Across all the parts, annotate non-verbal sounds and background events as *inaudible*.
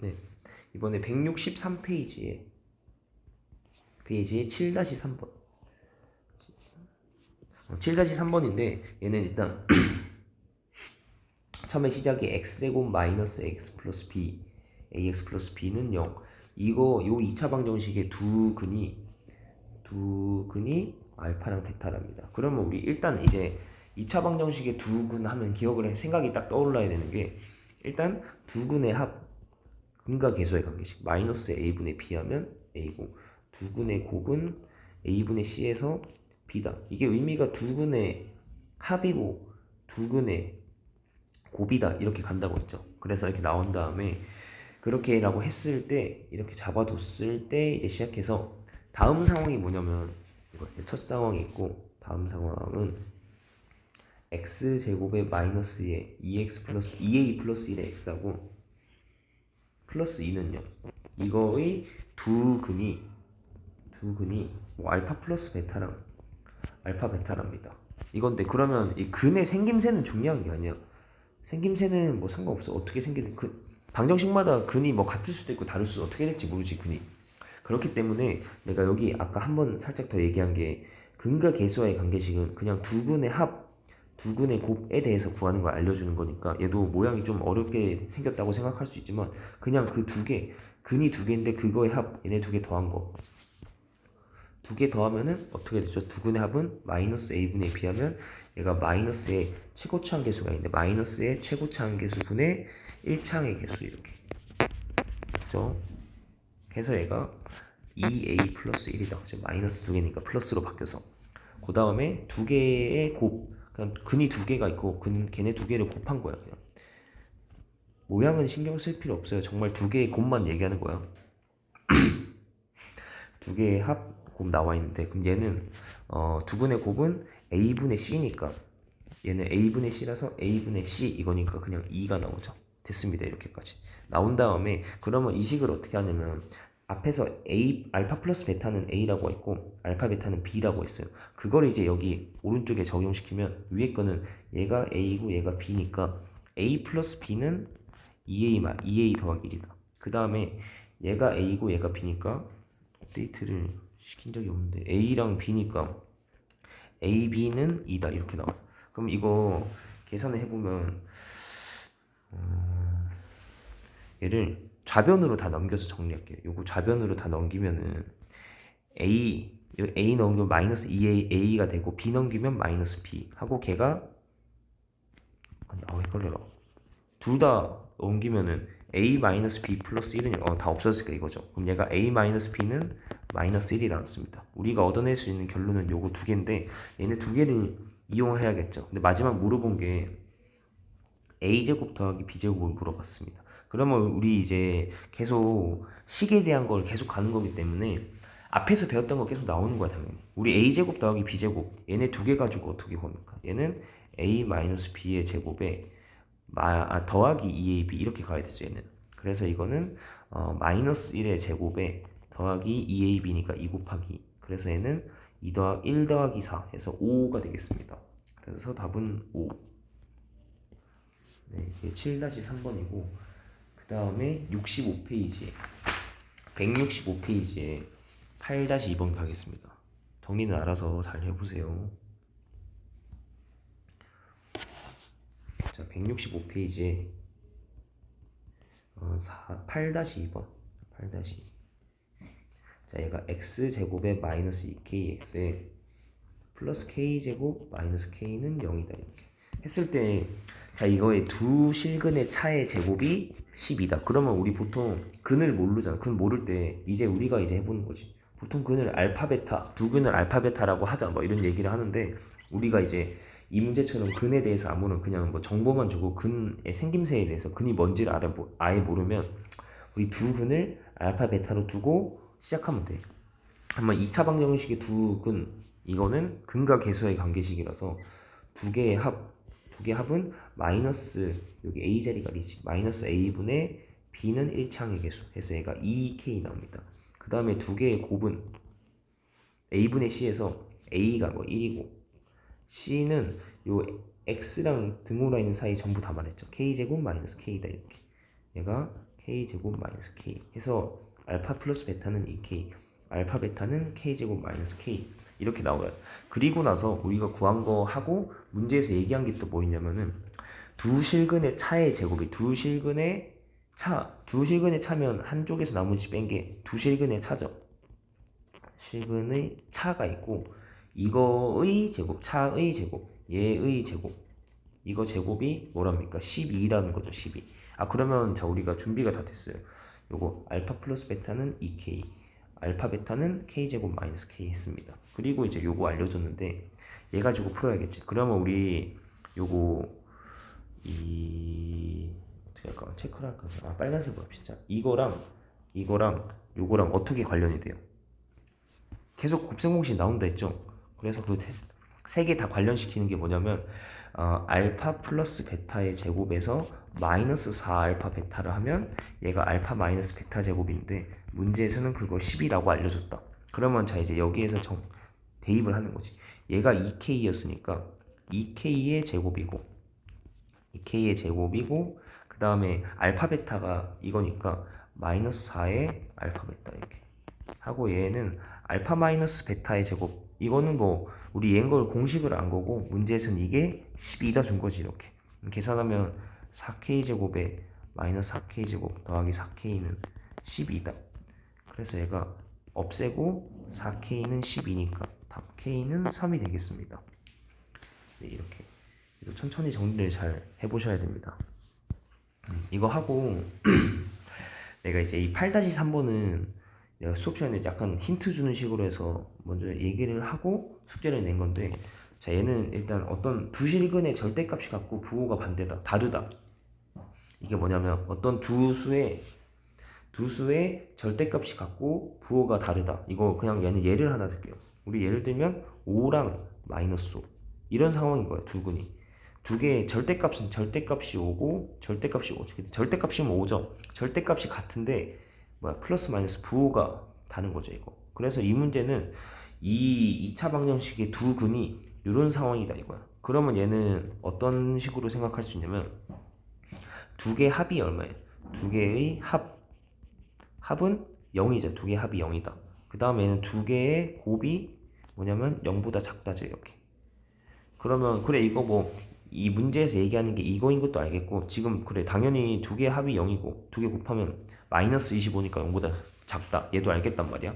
네. 이번에 163페이지에 페이지에 7-3번. 어, 7-3번인데 얘는 일단 *clears throat* 처음에 시작이 x제곱 마이너스 x 플러스 b ax 플러스 b는 0 이거 요 2차 방정식의 두 근이 두 근이 알파랑 베타랍니다. 그러면 우리 일단 이제 2차 방정식의 두 근 하면 기억을 해 생각이 딱 떠올라야 되는 게 일단 두 근의 합 근과 계수의 관계식 마이너스 a분의 b 하면 a고 두 근의 곱은 a분의 c에서 b다. 이게 의미가 두 근의 합이고 두 근의 곱이다 이렇게 간다고 했죠. 그래서 이렇게 나온 다음에 그렇게라고 했을 때 이렇게 잡아뒀을 때 이제 시작해서 다음 상황이 뭐냐면 첫 상황이 있고 다음 상황은 x 제곱에 마이너스 2에 2x 플러스 2a 플러스 1의 x하고 플러스 2는요 이거의 두 근이 두 근이 뭐 알파 플러스 베타랑 알파 베타랍니다. 이건데 그러면 이 근의 생김새는 중요한 게 아니야. 생김새는 뭐 상관없어. 어떻게 생기는 그 방정식마다 근이 뭐 같을 수도 있고 다를 수도 어떻게 될지 모르지 근이. 그렇기 때문에 내가 여기 아까 한번 살짝 더 얘기한 게 근과 계수와의 관계식은 그냥 두 근의 합, 두 근의 곱에 대해서 구하는 걸 알려주는 거니까 얘도 모양이 좀 어렵게 생겼다고 생각할 수 있지만 그냥 그 두 개, 근이 두 개인데 그거의 합, 얘네 두 개 더한 거. 두 개 더하면은 어떻게 되죠? 두 근의 합은 마이너스 a분의 b하면 얘가 마이너스의 최고차항 계수가 있는데 마이너스의 최고차항 계수 분의 1차항의 계수 이렇게 그죠? 그래서 얘가 2a 플러스 1이다 그죠? 마이너스 두 개니까 플러스로 바뀌어서 그 다음에 두 개의 곱 그냥 근이 두 개가 있고 근 걔네 두 개를 곱한 거야 그냥 모양은 신경 쓸 필요 없어요 정말 두 개의 곱만 얘기하는 거야 *clears throat* 두 개의 합 곱 나와 있는데 그럼 얘는 어, 두 분의 곱은 a분의 c니까 얘는 a분의 c라서 a분의 c 이거니까 그냥 2가 나오죠. 됐습니다. 이렇게까지 나온 다음에 그러면 이 식을 어떻게 하냐면 앞에서 a 알파 플러스 베타는 a라고 했고 알파 베타는 b라고 했어요. 그걸 이제 여기 오른쪽에 적용시키면 위에 거는 얘가 a고 얘가 b니까 a 플러스 b는 2a 마 2a 더하기 1이다. 그 다음에 얘가 a고 얘가 b니까 업데이트를 시킨 적이 없는데 a랑 b니까 a, b는 2다 이렇게 나와요. 그럼 이거 계산을 해보면 음, 얘를 좌변으로 다 넘겨서 정리할게요. 요거 좌변으로 다 넘기면은 a a 넘기면 마이너스 2a a가 되고 b 넘기면 마이너스 b 하고 걔가 아니 아 헷갈려라. 둘 다 넘기면은 a 마이너스 b 플러스 1은 어, 다 없어졌을까 이거죠. 그럼 얘가 a 마이너스 b는 마이너스 1이 나왔습니다. 우리가 얻어낼 수 있는 결론은 요거 두 개인데 얘네 두 개를 이용해야겠죠. 근데 마지막 물어본 게 a제곱 더하기 b제곱을 물어봤습니다. 그러면 우리 이제 계속 식에 대한 걸 계속 가는 거기 때문에 앞에서 배웠던 거 계속 나오는 거야 당연히. 우리 a제곱 더하기 b제곱 얘네 두 개 가지고 어떻게 봅니까? 얘는 a 마이너스 b의 제곱에 마, 아, 더하기 2ab 이렇게 가야 되죠 얘는. 그래서 이거는 어, 마이너스 1의 제곱에 더하기 2ab니까 2 곱하기 그래서 얘는 2 더하 1 더하기 4 해서 5가 되겠습니다. 그래서 답은 5. 네, 이게 7-3번이고 그 다음에 65페이지에 165페이지에 8-2번 가겠습니다. 정리는 알아서 잘 해보세요. 자, 165페이지에 어, 8-2번 8-2 자, 얘가 x 제곱에 마이너스 2kx에 플러스 k 제곱 마이너스 k는 0이다 이렇게 했을 때, 자 이거의 두 실근의 차의 제곱이 10이다. 그러면 우리 보통 근을 모르잖아. 근 모를 때 이제 우리가 이제 해보는 거지. 보통 근을 알파 베타, 두 근을 알파 베타라고 하자 뭐 이런 얘기를 하는데 우리가 이제 이 문제처럼 근에 대해서 아무런 그냥 뭐 정보만 주고 근의 생김새에 대해서 근이 뭔지를 알아 아예 모르면 우리 두 근을 알파 베타로 두고 시작하면 돼. 한번 2차 방정식의 두 근, 이거는 근과 계수의 관계식이라서 두 개의 합, 두 개의 합은 마이너스, 여기 a 자리가 리지, 마이너스 a분의 b는 1차항의 계수. 해서 얘가 2k 나옵니다. 그 다음에 두 개의 곱은 a분의 c에서 a가 뭐 1이고, c는 요 x랑 등호라 있는 사이 전부 다 말했죠. k제곱 마이너스 k다 이렇게. 얘가 k 제곱 마이너스 k 해서 알파 플러스 베타는 2k 알파 베타는 k 제곱 마이너스 k 이렇게 나와요. 그리고 나서 우리가 구한 거 하고 문제에서 얘기한 게 또 뭐였냐면은 두 실근의 차의 제곱이 두 실근의 차, 두 실근의 차면 한쪽에서 나머지 뺀 게 두 실근의 차죠. 실근의 차가 있고 이거의 제곱, 차의 제곱, 얘의 제곱. 이거 제곱이 뭐랍니까? 12라는 거죠, 12. 아, 그러면 자, 우리가 준비가 다 됐어요. 요거 알파 플러스 베타는 2k, 알파 베타는 k 제곱 마이너스 k 했습니다. 그리고 이제 요거 알려줬는데 얘 가지고 풀어야겠지. 그러면 우리 요거 이 어떻게 할까? 체크를 할까? 아, 빨간색으로 합시다. 이거랑 이거랑 요거랑 어떻게 관련이 돼요? 계속 곱셈공식 나온다 했죠. 그래서 그 세 개 다 관련시키는 게 뭐냐면 어, 알파 플러스 베타의 제곱에서 마이너스 4 알파 베타를 하면 얘가 알파 마이너스 베타 제곱인데 문제에서는 그거 10이라고 알려줬다. 그러면 자 이제 여기에서 정 대입을 하는 거지. 얘가 2k였으니까 2k의 제곱이고 2k의 제곱이고 그 다음에 알파 베타가 이거니까 마이너스 4의 알파 베타 이렇게 하고 얘는 알파 마이너스 베타의 제곱 이거는 뭐 우리 얘인 걸 공식을 안 거고 문제에서는 이게 12다 준 거지 이렇게. 계산하면 4k 제곱에 마이너스 4k 제곱 더하기 4k는 12다. 그래서 얘가 없애고 4k는 12니까 답 k는 3이 되겠습니다. 네, 이렇게. 천천히 정리를 잘 해보셔야 됩니다. 음, 이거 하고 *clears throat* 내가 이제 이 8-3번은 내가 수업 시간에 약간 힌트 주는 식으로 해서 먼저 얘기를 하고 숙제를 낸 건데 자 얘는 일단 어떤 두 실근의 절대값이 같고 부호가 반대다 다르다. 이게 뭐냐면 어떤 두 수의 두 수의 절대값이 같고 부호가 다르다. 이거 그냥 얘는 예를 하나 들게요. 우리 예를 들면 5랑 마이너스 5 이런 상황인 거예요 두 근이. 두 개의 절대값은 절대값이 5고 절대값이 5 절대값이면 5죠. 절대값이 같은데 뭐야 플러스 마이너스 부호가 다른 거죠 이거. 그래서 이 문제는 이 2차 방정식의 두 근이 이런 상황이다 이거야. 그러면 얘는 어떤 식으로 생각할 수 있냐면 두 개 합이 얼마예요? 두 개의 합 합은 0이죠. 두 개 합이 0이다. 그 다음에 얘는 두 개의 곱이 뭐냐면 0보다 작다죠 이렇게. 그러면 그래 이거 뭐 이 문제에서 얘기하는 게 이거인 것도 알겠고 지금 그래 당연히 두 개 합이 0이고 두 개 곱하면 마이너스 25니까 0보다 작다. 얘도 알겠단 말이야.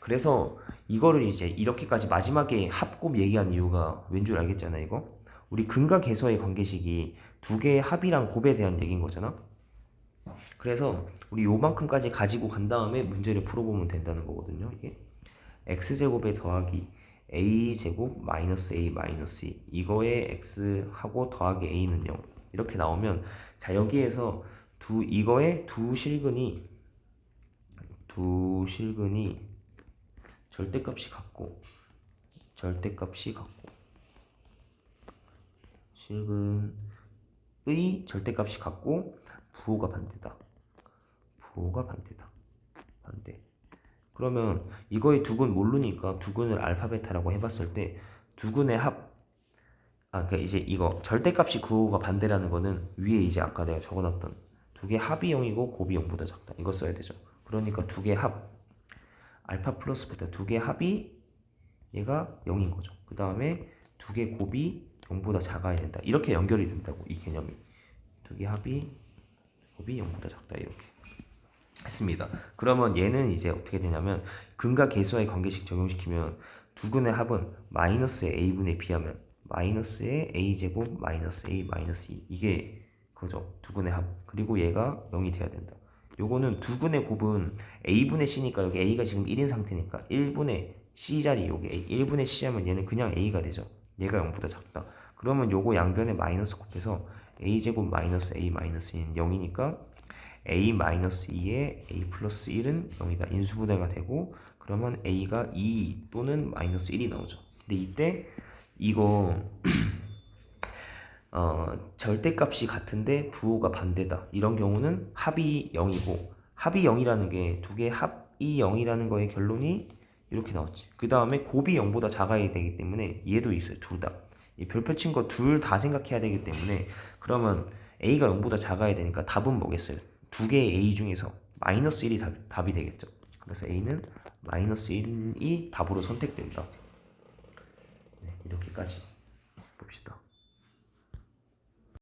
그래서 이거를 이제 이렇게까지 마지막에 합곱 얘기한 이유가 왠 줄 알겠잖아 이거? 우리 근과 계수의 관계식이 두 개의 합이랑 곱에 대한 얘기인 거잖아? 그래서 우리 요만큼까지 가지고 간 다음에 문제를 풀어보면 된다는 거거든요 이게. x제곱에 더하기 a제곱 마이너스 a 마이너스 2 이거에 x하고 더하기 a는 0 이렇게 나오면 자 여기에서 두 이거의 두 실근이 두 실근이 절대값이 같고 절대값이 같고 실근의 절대값이 같고 부호가 반대다. 부호가 반대다. 반대 그러면 이거의 두근 모르니까 두근을 알파베타라고 해봤을 때 두근의 합 아, 그러니까 이제 이거 절대값이 구호가 반대라는 거는 위에 이제 아까 내가 적어놨던 두 개 합이 0이고 곱이 0보다 작다. 이거 써야 되죠. 그러니까 두 개 합 알파 플러스 베타 두 개 합이 얘가 0인 거죠. 그 다음에 두 개 곱이 0보다 작아야 된다. 이렇게 연결이 된다고 이 개념이 두 개 합이 곱이 0보다 작다 이렇게 했습니다. 그러면 얘는 이제 어떻게 되냐면 근과 계수와의 관계식 적용시키면 두 근의 합은 마이너스의 a분의 b하면 마이너스의 a제곱 마이너스 a 마이너스 2 이게 그죠. 두 근의 합. 그리고 얘가 0이 돼야 된다. 요거는 두 근의 곱은 a분의 c니까 여기 a가 지금 1인 상태니까 1분의 c 자리 요게 a 1분의 c 하면 얘는 그냥 a가 되죠. 얘가 0보다 작다. 그러면 요거 양변에 마이너스 곱해서 a제곱 마이너스 a 마이너스 2는 0이니까 a 마이너스 2에 a 플러스 1은 0이다 인수분해가 되고 그러면 a가 2 또는 마이너스 1이 나오죠 근데 이때 이거 *clears throat* 어, 절대값이 같은데 부호가 반대다. 이런 경우는 합이 0이고 합이 0이라는 게 두 개 합이 0이라는 거의 결론이 이렇게 나왔지. 그 다음에 곱이 0보다 작아야 되기 때문에 얘도 있어요. 둘 다. 이 별표 친 거 둘 다 생각해야 되기 때문에 그러면 a가 0보다 작아야 되니까 답은 뭐겠어요? 두 개의 A 중에서 마이너스 1이 답, 답이 되겠죠. 그래서 A는 마이너스 1이 답으로 선택된다. 네, 이렇게까지 봅시다.